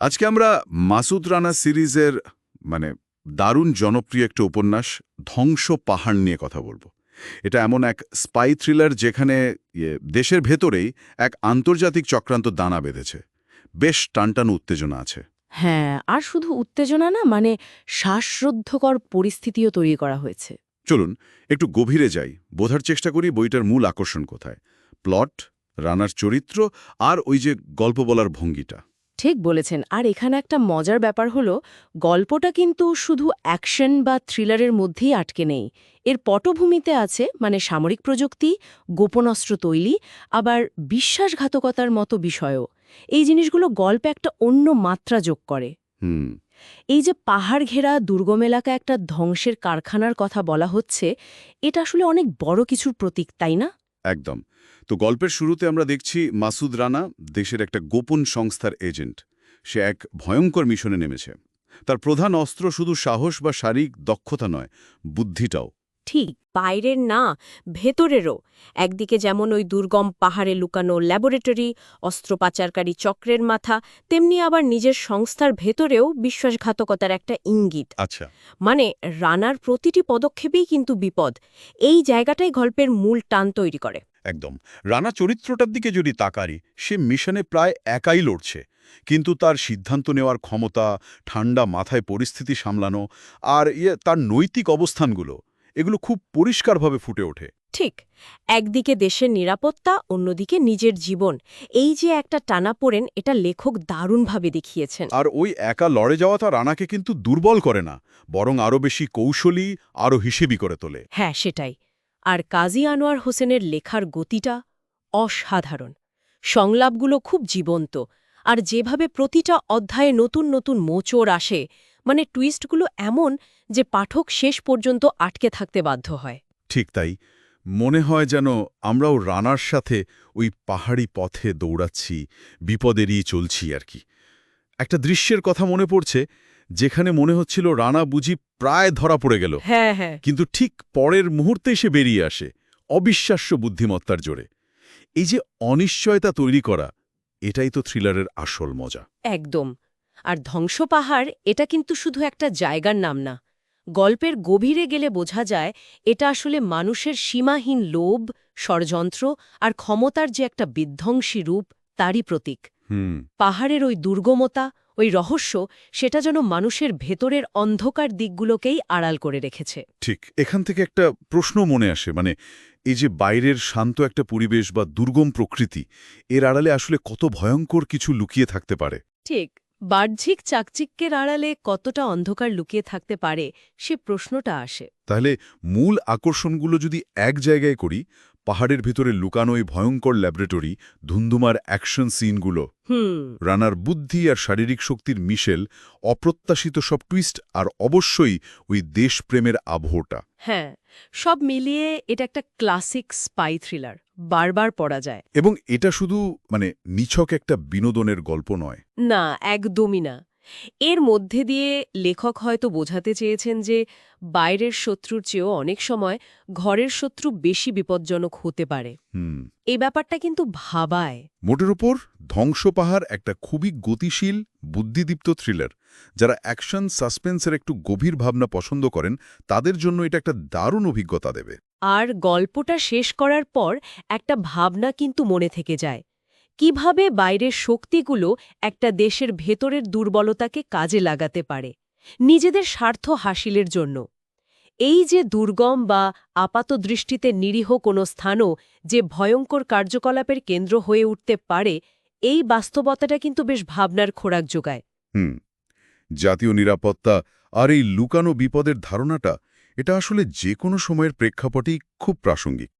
আজকে আমরা মাসুদ রানা সিরিজের মানে দারুণ জনপ্রিয় একটা উপন্যাস ধ্বংস পাহাড় নিয়ে কথা বলব। এটা এমন এক স্পাই থ্রিলার যেখানে ইয়ে, দেশের ভেতরেই এক আন্তর্জাতিক চক্রান্ত দানা বেঁধেছে। বেশ টানটান উত্তেজনা আছে। হ্যাঁ আর শুধু উত্তেজনা না মানে শ্বাসরুদ্ধকর পরিস্থিতিও তৈরি করা হয়েছে। চলুন একটু গভীরে যাই। বোঝার চেষ্টা করি বইটার মূল আকর্ষণ কোথায়। প্লট রানার চরিত্র আর ওই যে গল্প বলার ভঙ্গিটা। ঠিক বলেছেন। আর এখানে একটা মজার ব্যাপার হলো গল্পটা কিন্তু শুধু অ্যাকশন বা থ্রিলারের মধ্যেই আটকে নেই। এর পটভূমিতে আছে মানে সামরিক প্রযুক্তি গোপনাস্ত্র তৈরি আবার বিশ্বাসঘাতকতার মতো বিষয়ও। এই জিনিসগুলো গল্পে একটা অন্য মাত্রা যোগ করে। হুম। এই যে পাহাড় ঘেরা দুর্গম এলাকা একটা ধ্বংসের কারখানার কথা বলা হচ্ছে এটা আসলে অনেক বড় কিছুর প্রতীক তাই না? একদম। তো গল্পের শুরুতে আমরা দেখছি মাসুদ রানা দেশের একটা গোপন সংস্থার এজেন্ট। সে এক ভয়ঙ্কর মিশনে নেমেছে। তার প্রধান অস্ত্র শুধু সাহস বা শারীরিক দক্ষতা নয়, বুদ্ধিটাও। ঠিক বাইরের না ভেতরেরও। একদিকে যেমন ওই দুর্গম পাহাড়ে লুকানো ল্যাবরেটরি অস্ত্র পাচারকারী চক্রের মাথা তেমনি আবার নিজের সংস্থার ভেতরেও বিশ্বাসঘাতকতার একটা ইঙ্গিত। আচ্ছা। মানে রানার প্রতিটি পদক্ষেপেই কিন্তু বিপদ। এই জায়গাটাই গল্পের মূল টান তৈরি করে। একদম। রানা চরিত্রটার দিকে যদি তাকারি সে মিশনে প্রায় একাই লড়ছে। কিন্তু তার সিদ্ধান্ত নেওয়ার ক্ষমতা ঠান্ডা মাথায় পরিস্থিতি সামলানো আর ইয়ে তার নৈতিক অবস্থানগুলো এগুলো খুব পরিষ্কারভাবে ফুটে ওঠে। ঠিক একদিকে দেশের নিরাপত্তা অন্যদিকে নিজের জীবন। এই যে একটা টানাপোড়েন এটা লেখক দারুণভাবে দেখিয়েছেন। আর ওই একা লড়ে যাওয়া তার রানাকে কিন্তু দুর্বল করে না বরং আরও বেশি কৌশলী আরও হিসেবি করে তোলে। হ্যাঁ সেটাই। আর কাজী আনোয়ার হোসেনের লেখার গতিটা অসাধারণ। সংলাপগুলো খুব জীবন্ত আর যেভাবে প্রতিটা অধ্যায়ে নতুন নতুন মোচড় আসে মানে টুইস্টগুলো এমন যে পাঠক শেষ পর্যন্ত আটকে থাকতে বাধ্য হয়। ঠিক তাই। মনে হয় যেন আমরাও রানার সাথে ওই পাহাড়ি পথে দৌড়াচ্ছি বিপদেরই চলছি আর কি। একটা দৃশ্যের কথা মনে পড়ছে যেখানে মনে হচ্ছিল রানা বুঝি প্রায় ধরা পড়ে গেল। হ্যাঁ হ্যাঁ। কিন্তু ঠিক পরের মুহূর্তে সে বেরিয়ে আসে অবিশ্বাস্য বুদ্ধিমত্তার জোরে। এই যে অনিশ্চয়তা তৈরি করা এটাই তো থ্রিলারের আসল মজা। একদম। আর ধ্বংস পাহাড় এটা কিন্তু শুধু একটা জায়গার নাম না। গল্পের গভীরে গেলে বোঝা যায় এটা আসলে মানুষের সীমাহীন লোভ ষড়যন্ত্র আর ক্ষমতার যে একটা বিধ্বংসী রূপ তারই প্রতীক। হুম। পাহাড়ের ওই দুর্গমতা ওই রহস্য সেটা যেন মানুষের ভেতরের অন্ধকার দিকগুলোকেই আড়াল করে রেখেছে। ঠিক এখান থেকে একটা প্রশ্ন মনে আসে মানে এই যে বাইরের শান্ত একটা পরিবেশ বা দুর্গম প্রকৃতি এর আড়ালে আসলে কত ভয়ঙ্কর কিছু লুকিয়ে থাকতে পারে। ঠিক বাহ্যিক চাকচিক্যের আড়ালে কতটা অন্ধকার লুকিয়ে থাকতে পারে সে প্রশ্নটা আসে। তাহলে মূল আকর্ষণগুলো যদি এক জায়গায় করি পাহাড়ের ভিতরে লুকানো এই ভয়ঙ্কর ল্যাবরেটরি ধুন্ধুমার অ্যাকশন সিনগুলো রানার বুদ্ধি আর শারীরিক শক্তির মিশেল অপ্রত্যাশিত সব টুইস্ট আর অবশ্যই ওই দেশপ্রেমের আবহটা। হ্যাঁ সব মিলিয়ে এটা একটা ক্লাসিক স্পাই থ্রিলার বারবার পড়া যায়। এবং এটা শুধু মানে নিছক একটা বিনোদনের গল্প নয়। না একদমই না। এর মধ্যে দিয়ে লেখক হয়তো বোঝাতে চেয়েছেন যে বাইরের শত্রুর চেয়েও অনেক সময় ঘরের শত্রু বেশি বিপজ্জনক হতে পারে। এই ব্যাপারটা কিন্তু ভাবায়। মোটের ওপর ধ্বংস পাহাড় একটা খুবই গতিশীল বুদ্ধিদীপ্ত থ্রিলার যারা অ্যাকশন সাসপেন্সের একটু গভীর ভাবনা পছন্দ করেন তাদের জন্য এটা একটা দারুণ অভিজ্ঞতা দেবে। আর গল্পটা শেষ করার পর একটা ভাবনা কিন্তু মনে থেকে যায়। কীভাবে বাইরের শক্তিগুলো একটা দেশের ভেতরের দুর্বলতাকে কাজে লাগাতে পারে? নিজেদের স্বার্থ হাসিলের জন্য। এই যে দুর্গম বা আপাত দৃষ্টিতে নিরীহ কোনো স্থানও যে ভয়ঙ্কর কার্যকলাপের কেন্দ্র হয়ে উঠতে পারে, এই বাস্তবতাটা কিন্তু বেশ ভাবনার খোরাক যোগায়। হুম, জাতীয় নিরাপত্তা আর এই লুকানো বিপদের ধারণাটা, এটা আসলে যে কোনো সময়ের প্রেক্ষাপটেই খুব প্রাসঙ্গিক।